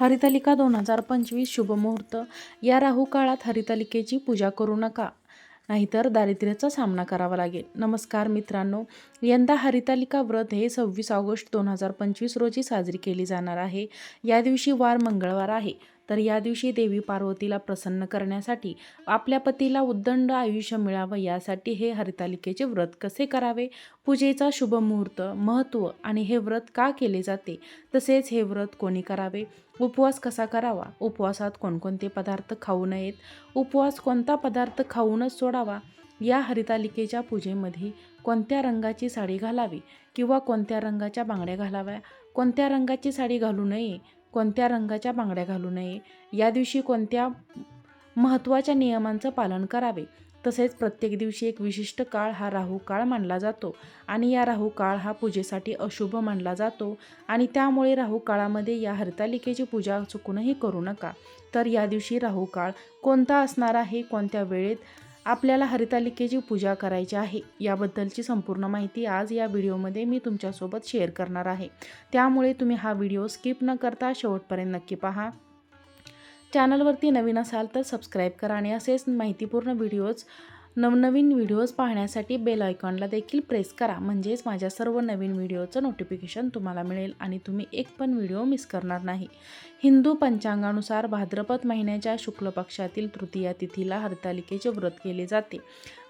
हरितालिका दोन हजार पंचवीस शुभमुहूर्त या राहू काळात हरितालिकेची पूजा करू नका. नाहीतर दारिद्र्याचा सामना करावा लागेल. नमस्कार मित्रांनो यंदा हरितालिका व्रत हे सव्वीस ऑगस्ट दोन हजार पंचवीस रोजी साजरी केली जाणार आहे. या दिवशी वार मंगळवार आहे. तर या दिवशी देवी पार्वतीला प्रसन्न करण्यासाठी आपल्या पतीला उद्दंड आयुष्य मिळावं यासाठी हे हरितालिकेचे व्रत कसे करावे? पूजेचा शुभ मुहूर्त महत्त्व आणि हे व्रत का केले जाते? तसेच हे व्रत कोणी करावे? उपवास कसा करावा? उपवासात कोणकोणते पदार्थ खाऊ नयेत? उपवास कोणता पदार्थ खाऊनच सोडावा? या हरितालिकेच्या पूजेमध्ये कोणत्या रंगाची साडी घालावी? किंवा कोणत्या रंगाच्या बांगड्या घालाव्या? कोणत्या रंगाची साडी घालू नये? कोणत्या रंगाच्या बांगड्या घालू नये? या दिवशी कोणत्या महत्त्वाच्या नियमांचं पालन करावे? तसेच प्रत्येक दिवशी एक विशिष्ट काळ हा राहू काळ मानला जातो आणि या राहू काळ हा पूजेसाठी अशुभ मानला जातो आणि त्यामुळे राहू काळामध्ये या हरतालिकेची पूजा चुकूनही करू नका. तर या दिवशी राहू काळ कोणता असणार आहे? कोणत्या वेळेत आपल्याला हरितालिकेची पूजा करायची आहे. याबद्दलची संपूर्ण माहिती आज या व्हिडिओमध्ये मी तुमच्यासोबत शेअर करणार आहे. त्यामुळे तुम्ही हा व्हिडिओ स्किप न करता शेवटपर्यंत नक्की पहा. चॅनलवरती नवीन असाल तर सबस्क्राईब करा आणि असेच माहितीपूर्ण व्हिडिओज नवनवीन व्हिडिओज पाहण्यासाठी बेल आयकॉनला देखील प्रेस करा. म्हणजेच माझ्या सर्व नवीन व्हिडिओचं नोटिफिकेशन तुम्हाला मिळेल आणि तुम्ही एक पण व्हिडिओ मिस करणार नाही. हिंदू पंचांगानुसार भाद्रपद महिन्याच्या शुक्ल पक्षातील तृतीया तिथीला हरतालिकेचे व्रत केले जाते.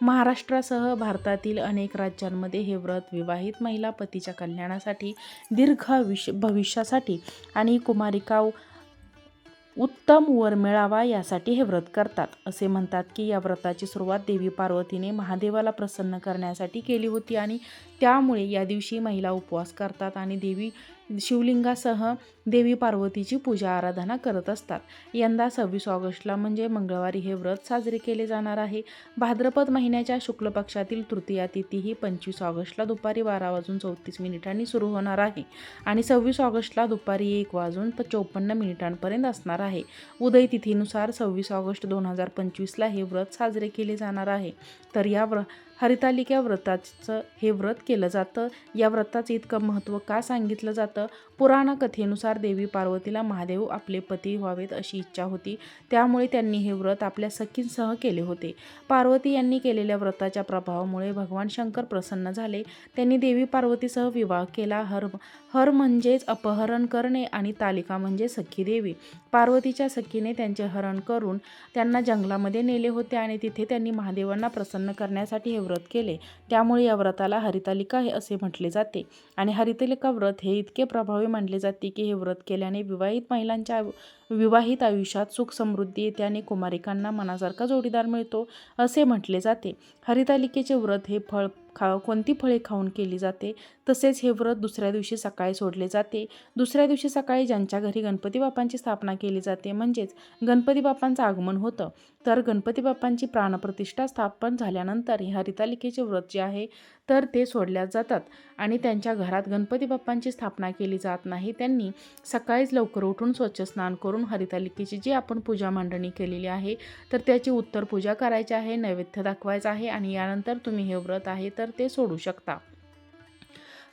महाराष्ट्रासह भारतातील अनेक राज्यांमध्ये हे व्रत विवाहित महिला पतीच्या कल्याणासाठी दीर्घ विश भविष्यासाठी आणि कुमारिकाव उत्तम वर मिळावा यासाठी हे व्रत करतात. असे म्हणतात की या व्रताची सुरुवात देवी पार्वतीने महादेवाला प्रसन्न करण्यासाठी केली होती आणि त्यामुळे या दिवशी महिला उपवास करतात आणि देवी शिवलिंगासह देवी पार्वतीची पूजा आराधना करत असतात. यंदा सव्वीस ऑगस्टला म्हणजे मंगळवारी हे व्रत साजरे केले जाणार आहे. भाद्रपद महिन्याच्या शुक्ल पक्षातील तृतीया तिथी ही पंचवीस ऑगस्टला दुपारी बारा वाजून चौतीस मिनिटांनी सुरू होणार आहे आणि सव्वीस ऑगस्टला दुपारी एक वाजून चौपन्न मिनिटांपर्यंत असणार आहे. उदय तिथीनुसार सव्वीस ऑगस्ट दोन हजार पंचवीसला हे व्रत साजरे केले जाणार आहे. तर या व्र हरितालिका व्रताचं हे व्रत केलं जातं. या व्रताचं इतकं महत्त्व का सांगितलं जातं? पुराण कथेनुसार देवी पार्वतीला महादेव आपले पती व्हावेत अशी इच्छा होती. त्यामुळे त्यांनी हे व्रत आपल्या सखींसह केले होते. पार्वती यांनी केलेल्या व्रताच्या प्रभावामुळे भगवान शंकर प्रसन्न झाले. त्यांनी देवी पार्वतीसह विवाह केला. हर हर म्हणजेच अपहरण करणे आणि तालिका म्हणजे सखी देवी. पार्वतीच्या सखीने त्यांचे हरण करून त्यांना जंगलामध्ये नेले होते आणि तिथे त्यांनी महादेवांना प्रसन्न करण्यासाठी हे व्रत केले. त्यामुळे या व्रताला हरितालिका हे असे म्हटले जाते. आणि हरितालिका व्रत हे इतके प्रभावी मानले जाते की हे व्रत केल्याने विवाहित महिलांच्या विवाहित आयुष्यात सुख समृद्धी येते आणि कुमारिकांना मनासारखा जोडीदार मिळतो असे म्हटले जाते. हरितालिकेचे व्रत हे फळ खा कोणती फळे खाऊन केली जाते? तसेच हे व्रत दुसऱ्या दिवशी सकाळी सोडले जाते. दुसऱ्या दिवशी सकाळी ज्यांच्या घरी गणपती बाप्पांची स्थापना केली जाते म्हणजेच गणपती बाप्पांचं आगमन होतं. तर गणपती बाप्पांची प्राणप्रतिष्ठा स्थापन झाल्यानंतर हे हरितालिकेचे व्रत जे आहे तर ते सोडल्या जातात. आणि त्यांच्या घरात गणपती बाप्पांची स्थापना केली जात नाही. त्यांनी सकाळीच लवकर उठून स्वच्छ स्नान करून हरितालिकेची जी आपण पूजा मांडणी केलेली आहे तर त्याची उत्तर पूजा करायची आहे नैवेद्य दाखवायचं आहे आणि यानंतर तुम्ही हे व्रत आहे तर ते सोडू शकता.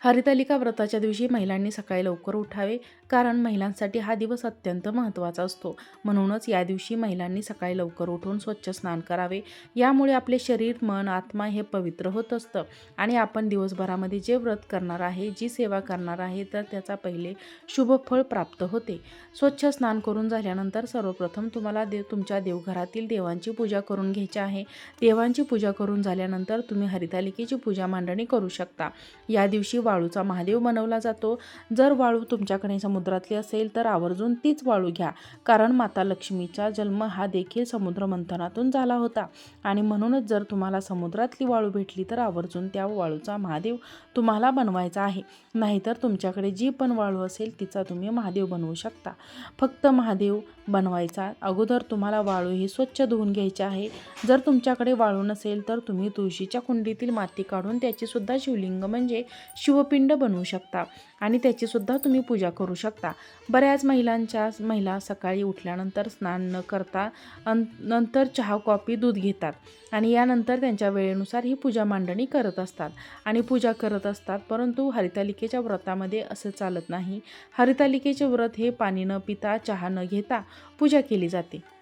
हरितालिका व्रताच्या दिवशी महिलांनी सकाळी लवकर उठावे कारण महिलांसाठी हा दिवस अत्यंत महत्त्वाचा असतो. म्हणूनच या दिवशी महिलांनी सकाळी लवकर उठून स्वच्छ स्नान करावे. यामुळे आपले शरीर मन आत्मा हे पवित्र होत असतं. आणि आपण दिवसभरामध्ये जे व्रत करणार आहे जी सेवा करणार आहे तर त्याचा पहिले शुभ फळ प्राप्त होते. स्वच्छ स्नान करून झाल्यानंतर सर्वप्रथम तुम्हाला देव तुमच्या देवघरातील देवांची पूजा करून घ्यायची आहे. देवांची पूजा करून झाल्यानंतर तुम्ही हरितालिकेची पूजा मांडणी करू शकता. या दिवशी वाळूचा महादेव बनवला जातो. जर वाळू तुमच्याकडे समुद्रातली असेल तर आवर्जून तीच वाळू घ्या. कारण माता लक्ष्मीचा जन्म हा देखील समुद्र मंथनातून झाला होता. आणि म्हणूनच जर तुम्हाला समुद्रातली वाळू भेटली तर आवर्जून त्या वाळूचा महादेव तुम्हाला बनवायचा आहे. नाहीतर तुमच्याकडे जी पण वाळू असेल तिचा तुम्ही महादेव बनवू शकता. फक्त महादेव बनवायचा अगोदर तुम्हाला वाळू ही स्वच्छ धुवून घ्यायची आहे. जर तुमच्याकडे वाळू नसेल तर तुम्ही तुळशीच्या कुंडीतील माती काढून त्याचीसुद्धा शिवलिंग म्हणजे शिव शिवपिंड बनवू शकता आणि त्याचीसुद्धा तुम्ही पूजा करू शकता. बऱ्याच महिलांच्या महिला सकाळी उठल्यानंतर स्नान न करता अन नंतर चहा कॉफी दूध घेतात आणि यानंतर त्यांच्या वेळेनुसार ही पूजा मांडणी करत असतात. आणि पूजा करत असतात परंतु हरितालिकेच्या व्रतामध्ये असं चालत नाही. हरितालिकेचे व्रत हे पाणी न पिता चहा न घेता पूजा केली जाते.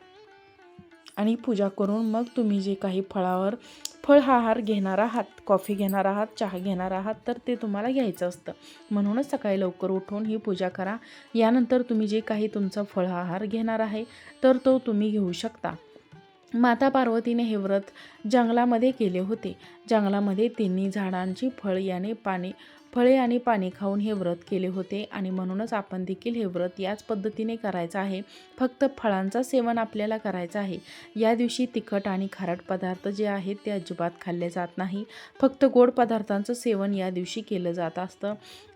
आणि पूजा करून मग तुम्ही जे काही फळावर फळ आहार घेणार आहात कॉफी घेणार आहात चहा घेणार आहात तर ते तुम्हाला घ्यायचं असतं. म्हणूनच सकाळी लवकर उठून ही पूजा करा. यानंतर तुम्ही जे काही तुमचा फळ आहार घेणार आहे तर तो तुम्ही घेऊ शकता. माता पार्वतीने हे व्रत जंगलामध्ये केले होते. जंगलामध्ये तिन्ही झाडांची फळ याने पाणी फळे आणि पाणी खाऊन हे व्रत केले होते आणि म्हणूनच आपण देखील हे व्रत याच पद्धतीने करायचं आहे. फक्त फळांचं सेवन आपल्याला करायचं आहे. या दिवशी तिखट आणि खारट पदार्थ जे आहेत ते अजिबात खाल्ले जात नाही. फक्त गोड पदार्थांचं सेवन या दिवशी केलं जात असतं.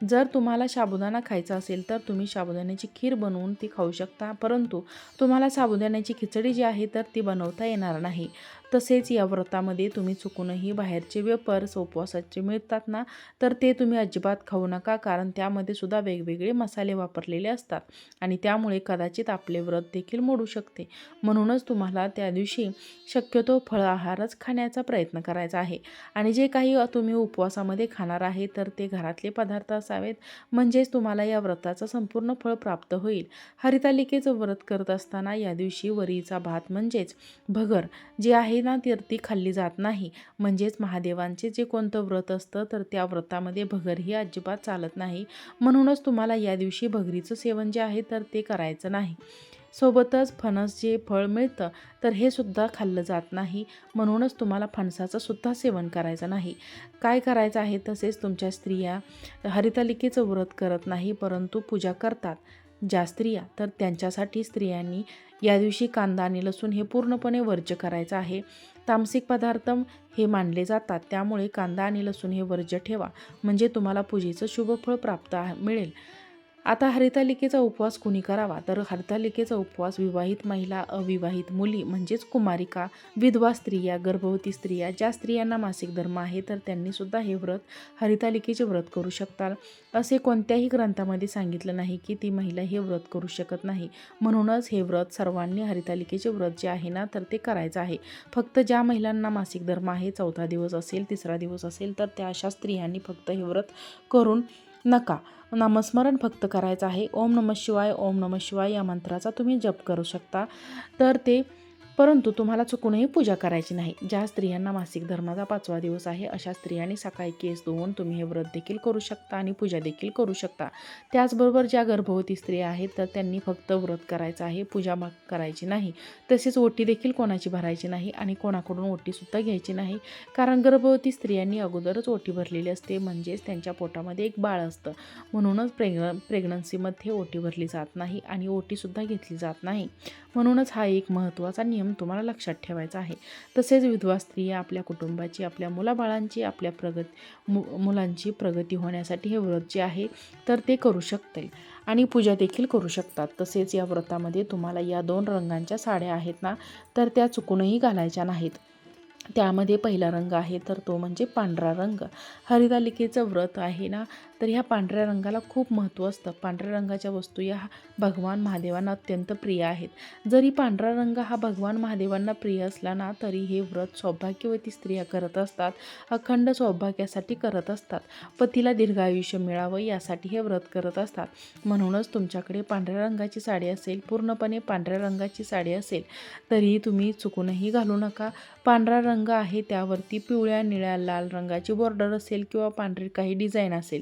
जर तुम्हाला साबुदाणा खायचा असेल तर तुम्ही साबुदाण्याची खीर बनवून ती खाऊ शकता. परंतु तुम्हाला साबुदाण्याची खिचडी जी आहे तर ती बनवता येणार नाही. तसेच या व्रतामध्ये तुम्ही चुकूनही बाहेरचे वेपर्स उपवासाचे मिळतात ना? तर ते तुम्ही अजिबात खाऊ नका कारण त्यामध्ये सुद्धा वेगवेगळे मसाले वापरलेले असतात आणि त्यामुळे कदाचित आपले व्रत देखील मोडू शकते. म्हणूनच तुम्हाला त्या दिवशी शक्यतो फळ आहारच खाण्याचा प्रयत्न करायचा आहे. आणि जे काही तुम्ही उपवासामध्ये खाणार आहे तर ते घरातले पदार्थ असावेत. म्हणजेच तुम्हाला या व्रताचं संपूर्ण फळ प्राप्त होईल. हरितालिकेचं व्रत करत असताना या दिवशी वरीचा भात म्हणजेच भगर जे आहे ना तीर्थी खाल्ली जात नाही. म्हणजेच महादेवांचे जे कोणतं व्रत असतं तर त्या व्रतामध्ये भगर ही अजिबात चालत नाही. म्हणूनच तुम्हाला या दिवशी भगरीचं सेवन जे आहे तर ते करायचं नाही. सोबतच फणस जे फळ मिळतं तर हे सुद्धा खाल्लं जात नाही. म्हणूनच तुम्हाला फणसाचं सुद्धा सेवन करायचं नाही. काय करायचं आहे तसेच तुमच्या स्त्रिया हरितालिकेचं व्रत करत नाही परंतु पूजा करतात. ज्या स्त्रिया तर त्यांच्यासाठी स्त्रियांनी या दिवशी कांदा आणि लसूण हे पूर्णपणे वर्ज्य करायचं आहे. तामसिक पदार्थ हे मानले जातात त्यामुळे कांदा आणि लसूण हे वर्ज्य ठेवा. म्हणजे तुम्हाला पूजेचं शुभफळ प्राप्त मिळेल. आता हरितालिकेचा उपवास कुणी करावा? तर हरितालिकेचा उपवास विवाहित महिला अविवाहित मुली म्हणजेच कुमारिका विधवा स्त्रिया गर्भवती स्त्रिया ज्या स्त्रियांना मासिक धर्म आहे तर त्यांनीसुद्धा हे व्रत हरितालिकेचे व्रत करू शकतात असे कोणत्याही ग्रंथामध्ये सांगितलं नाही की ती महिला हे व्रत करू शकत नाही. म्हणूनच हे व्रत सर्वांनी हरितालिकेचे व्रत जे आहे ना तर ते करायचं आहे. फक्त ज्या महिलांना मासिक धर्म आहे चौथा दिवस असेल तिसरा दिवस असेल तर त्या अशा स्त्रियांनी फक्त हे व्रत करून नका. नामस्मरण फक्त करायचं आहे. ओम नमः शिवाय ओम नमः शिवाय या मंत्राचा तुम्ही जप करू शकता. तर ते परंतु तुम्हाला चुकूनही पूजा करायची नाही. ज्या स्त्रियांना मासिक धर्माचा पाचवा दिवस आहे अशा स्त्रियांनी सकाळी केस धुवून तुम्ही हे व्रत देखील करू शकता आणि पूजा देखील करू शकता. त्याचबरोबर ज्या गर्भवती स्त्रिया आहेत तर त्यांनी फक्त व्रत करायचं आहे पूजा करायची नाही. तसेच ओटी देखील कोणाची भरायची नाही आणि कोणाकडून ओटीसुद्धा घ्यायची नाही. कारण गर्भवती स्त्रियांनी अगोदरच ओटी भरलेली असते म्हणजेच त्यांच्या पोटामध्ये एक बाळ असतं. म्हणूनच प्रेग्न प्रेग्नन्सीमध्ये ओटी भरली जात नाही आणि ओटीसुद्धा घेतली जात नाही. म्हणूनच हा एक महत्त्वाचा नियम तुम्हाला लक्षात ठेवायचा आहे. तसेच विधवा स्त्रिया आपल्या कुटुंबाची आपल्या मुलाबाळांची आपल्या प्रगती मु मुलांची प्रगती होण्यासाठी हे व्रत जे आहे तर ते करू शकते आणि पूजा देखील करू शकतात. तसेच या व्रतामध्ये तुम्हाला या दोन रंगांच्या साड्या आहेत ना तर त्या चुकूनही घालायच्या नाहीत. त्यामध्ये पहिला रंग आहे तर तो म्हणजे पांढरा रंग. हरितालिकेचं व्रत आहे ना तर ह्या पांढऱ्या रंगाला खूप महत्त्व असतं. पांढऱ्या रंगाच्या वस्तू या भगवान महादेवांना अत्यंत प्रिय आहेत. जरी पांढरा रंग हा भगवान महादेवांना प्रिय असला ना तरी हे व्रत सौभाग्यवती स्त्रिया करत असतात. अखंड सौभाग्यासाठी करत असतात. पतीला दीर्घायुष्य मिळावं यासाठी हे व्रत करत असतात. म्हणूनच तुमच्याकडे पांढऱ्या रंगाची साडी असेल पूर्णपणे पांढऱ्या रंगाची साडी असेल तरीही तुम्ही चुकूनही घालू नका. पांढरा रंग आहे त्यावरती पिवळ्या निळ्या लाल रंगाची बॉर्डर असेल किंवा पांढरी काही डिझाईन असेल.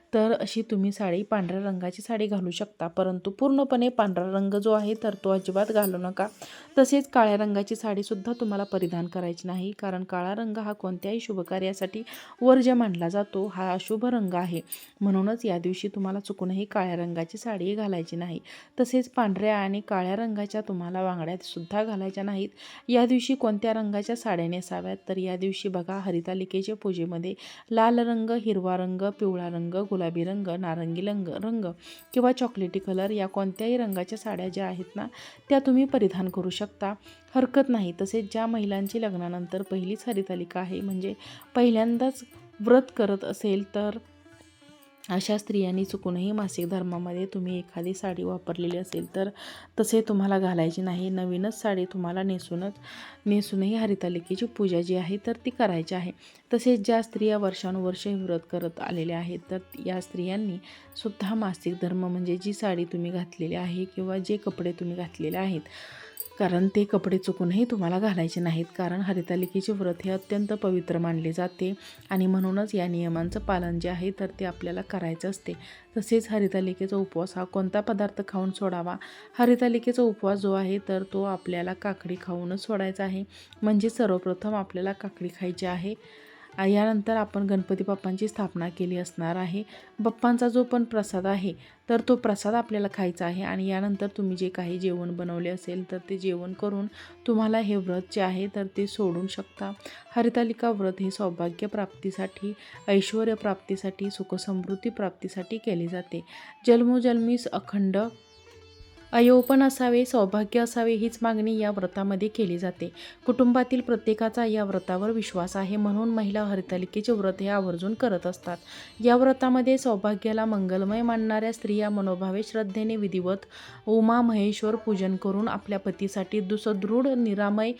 तर अशी तुम्ही साडी पांढऱ्या रंगाची साडी घालू शकता. परंतु पूर्णपणे पांढरा रंग जो आहे तर तो अजिबात घालू नका. तसेच काळ्या रंगाची साडीसुद्धा तुम्हाला परिधान करायची नाही कारण काळा रंग हा कोणत्याही शुभकार्यासाठी वर्ज्य मानला जातो. हा अशुभ रंग आहे. म्हणूनच या दिवशी तुम्हाला चुकूनही काळ्या रंगाची साडी घालायची नाही. तसेच पांढऱ्या आणि काळ्या रंगाच्या तुम्हाला वांगड्यात सुद्धा घालायच्या नाहीत. या दिवशी कोणत्या रंगाच्या साड्या नेसाव्यात? तर या दिवशी बघा हरितालिकेच्या पूजेमध्ये लाल रंग हिरवा रंग पिवळा रंग गुला गुलाबी रंग नारंगी रंग रंग किंवा चॉकलेटी कलर या कोणत्याही रंगाच्या साड्या ज्या आहेत ना त्या तुम्ही परिधान करू शकता. हरकत नाही. तसेच ज्या महिलांची लग्नानंतर पहिलीच हरितालिका आहे म्हणजे पहिल्यांदाच व्रत करत असेल तर अशा स्त्रियांनी चुकूनही मासिक धर्मामध्ये तुम्ही एखादी साडी वापरलेली असेल तर तसे तुम्हाला घालायची नाही. नवीनच साडी तुम्हाला नेसूनच नेसूनही हरितालिकेची पूजा जी आहे तर ती करायची आहे. तसेच ज्या स्त्रिया वर्षानुवर्ष व्रत करत आलेल्या आहेत तर या स्त्रियांनी सुद्धा मासिक धर्म म्हणजे जी साडी तुम्ही घातलेली आहे किंवा जे कपडे तुम्ही घातलेले आहेत कारण ते कपडे चुकूनही तुम्हाला घालायचे नाहीत. कारण हरितालिकेचे व्रत हे अत्यंत पवित्र मानले जाते आणि म्हणूनच या नियमांचं पालन जे आहे तर ते आपल्याला करायचं असते. तसेच हरितालिकेचा उपवास हा कोणता पदार्थ खाऊन सोडावा? हरितालिकेचा उपवास जो आहे तर तो आपल्याला काकडी खाऊनच सोडायचा आहे. म्हणजे सर्वप्रथम आपल्याला काकडी खायची आहे. यानंतर आपण गणपती बाप्पांची स्थापना केली असणार आहे. बाप्पांचा जो पण प्रसाद आहे तर तो प्रसाद आपल्याला खायचा आहे आणि यानंतर तुम्ही जे काही जेवण बनवले असेल तर ते जेवण करून तुम्हाला हे व्रत जे आहे तर ते सोडून शकता. हरितालिका व्रत हे सौभाग्य प्राप्तीसाठी ऐश्वर प्राप्तीसाठी सुखसमृद्धी प्राप्तीसाठी केले जाते. जन्मोजन्मीस अखंड अयोपन असावे सौभाग्य असावे हीच मागणी या व्रतामध्ये केली जाते. कुटुंबातील प्रत्येकाचा या व्रतावर विश्वास आहे म्हणून महिला हरितालिकेचे व्रत हे आवर्जून करत असतात. या व्रतामध्ये सौभाग्याला मंगलमय मानणाऱ्या स्त्रिया मनोभावे श्रद्धेने विधिवत उमा महेश्वर पूजन करून आपल्या पतीसाठी दुसदृढ निरामय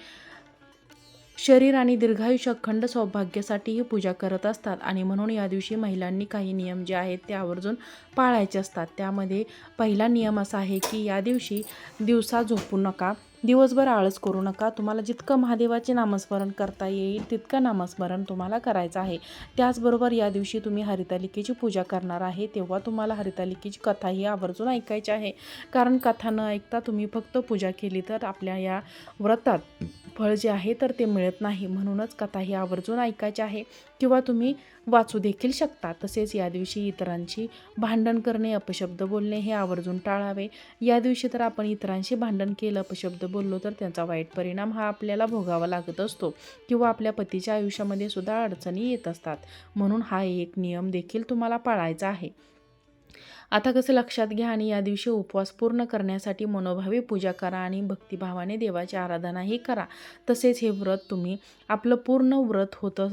शरीर आणि दीर्घायुष्य अखंड सौभाग्यासाठी ही पूजा करत असतात आणि म्हणून या दिवशी महिलांनी काही नियम जे आहेत ते आवर्जून पाळायचे असतात. त्यामध्ये पहिला नियम असा आहे की या दिवशी दिवसा झोपू नका दिवसभर आळस करू नका तुम्हाला जितकं महादेवाचे नामस्मरण करता येईल तितकं नामस्मरण तुम्हाला करायचं आहे. त्याचबरोबर या दिवशी तुम्ही हरितालिकेची पूजा करणार आहे तेव्हा तुम्हाला हरितालिकेची कथा ही आवर्जून ऐकायची आहे. कारण कथा न ऐकता तुम्ही फक्त पूजा केली तर आपल्या या व्रतात फळ जे आहे तर ते मिळत नाही. म्हणूनच कथा ही आवर्जून ऐकायची आहे. किंवा तुम्ही वाचू देखील शकता. तसेच या दिवशी इतरांशी भांडण करणे अपशब्द बोलणे हे आवर्जून टाळावे. या दिवशी तर आपण इतरांशी भांडण केलं अपशब्द बोललो तर त्यांचा वाईट परिणाम हा आपल्याला भोगावा लागत असतो. किंवा आपल्या पतीच्या आयुष्यामध्ये सुद्धा अडचणी येत असतात. म्हणून हा एक नियम देखील तुम्हाला पाळायचा आहे. आता कसं लक्षात घ्या आणि या दिवशी उपवास पूर्ण करण्यासाठी मनोभावी पूजा करा आणि भक्तिभावाने देवाची आराधनाही करा. तसेच हे व्रत तुम्ही आपलं पूर्ण व्रत होतं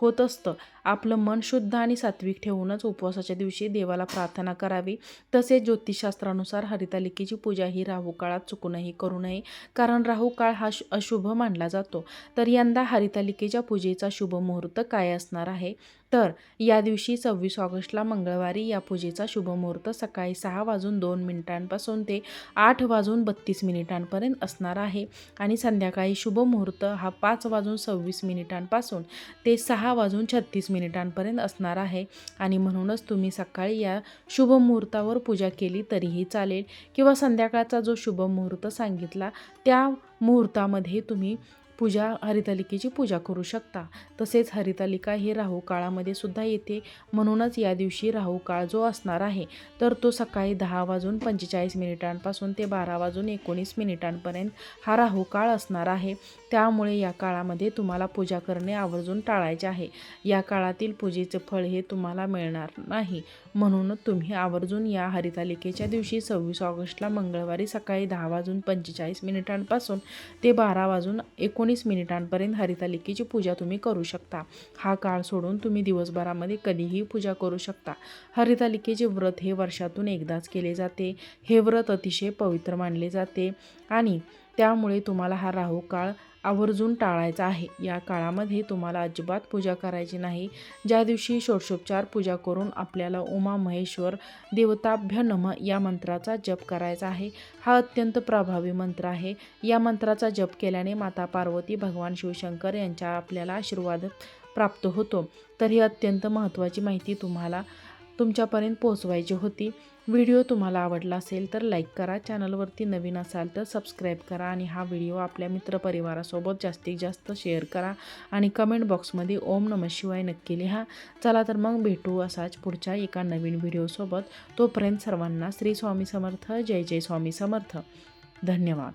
होत असतं. आपलं मन शुद्ध आणि सात्विक ठेवूनच उपवासाच्या दिवशी देवाला प्रार्थना करावी. तसेच ज्योतिषशास्त्रानुसार हरितालिकेची पूजा ही राहू काळात चुकूनही करू नये कारण राहू काळ हा अशुभ मानला जातो. तर यंदा हरितालिकेच्या पूजेचा शुभ मुहूर्त काय असणार आहे? तर या दिवशी सव्वीस ऑगस्टला मंगळवारी या पूजेचा शुभ मुहूर्त सकाळी सहा वाजून दोन मिनिटांपासून ते आठ वाजून बत्तीस मिनिटांपर्यंत असणार आहे. आणि संध्याकाळी शुभ मुहूर्त हा पाच वाजून सव्वीस मिनिटांपासून ते सहा वाजून छत्तीस मिनिटांपर्यंत असणार आहे. आणि म्हणूनच तुम्ही सकाळी या शुभ मुहूर्तावर पूजा केली तरीही चालेल. किंवा संध्याकाळचा जो शुभ मुहूर्त सांगितला त्या मुहूर्तामध्ये तुम्ही पूजा हरितालिकेची पूजा करू शकता. तसेच हरितालिका ही राहू काळामध्ये सुद्धा येते. म्हणूनच या दिवशी राहू काळ जो असणार आहे तर तो सकाळी दहा वाजून पंचेचाळीस मिनिटांपासून ते बारा वाजून एकोणीस मिनिटांपर्यंत हा राहू काळ असणार आहे. त्यामुळे या काळामध्ये तुम्हाला पूजा करणे आवर्जून टाळायचे आहे. या काळातील पूजेचे फळ हे तुम्हाला मिळणार नाही. म्हणून तुम्ही आवर्जून या हरितालिकेच्या दिवशी सव्वीस ऑगस्टला मंगळवारी सकाळी दहा वाजून पंचेचाळीस मिनिटांपासून ते बारा वाजून एकोणीस मिनिटांपर्यंत हरितालिकेची पूजा तुम्ही करू शकता. हा काळ सोडून तुम्ही दिवसभरामध्ये कधीही पूजा करू शकता. हरितालिकेचे व्रत हे वर्षातून एकदाच केले जाते. हे व्रत अतिशय पवित्र मानले जाते आणि त्यामुळे तुम्हाला हा राहू काळ आवर्जून टाळायचा आहे. या काळामध्ये तुम्हाला अजिबात पूजा करायची नाही. ज्या दिवशी षोडशोपचार पूजा करून आपल्याला उमा महेश्वर देवताभ्य नम या मंत्राचा जप करायचा आहे. हा अत्यंत प्रभावी मंत्र आहे. या मंत्राचा जप केल्याने माता पार्वती भगवान शिवशंकर यांच्या आपल्याला आशीर्वाद प्राप्त होतो. तर ही अत्यंत महत्त्वाची माहिती तुम्हाला तुमच्यापर्यंत पोचवायची होती. व्हिडिओ तुम्हाला आवडला असेल तर लाईक करा. चॅनलवरती नवीन असाल तर सबस्क्राईब करा आणि हा व्हिडिओ आपल्या मित्रपरिवारासोबत जास्तीत जास्त शेअर करा आणि कमेंट बॉक्समध्ये ओम नम शिवाय नक्की लिहा. चला तर मग भेटू असाच पुढच्या एका नवीन व्हिडिओसोबत. तोपर्यंत सर्वांना श्री स्वामी समर्थ. जय जय स्वामी समर्थ. धन्यवाद.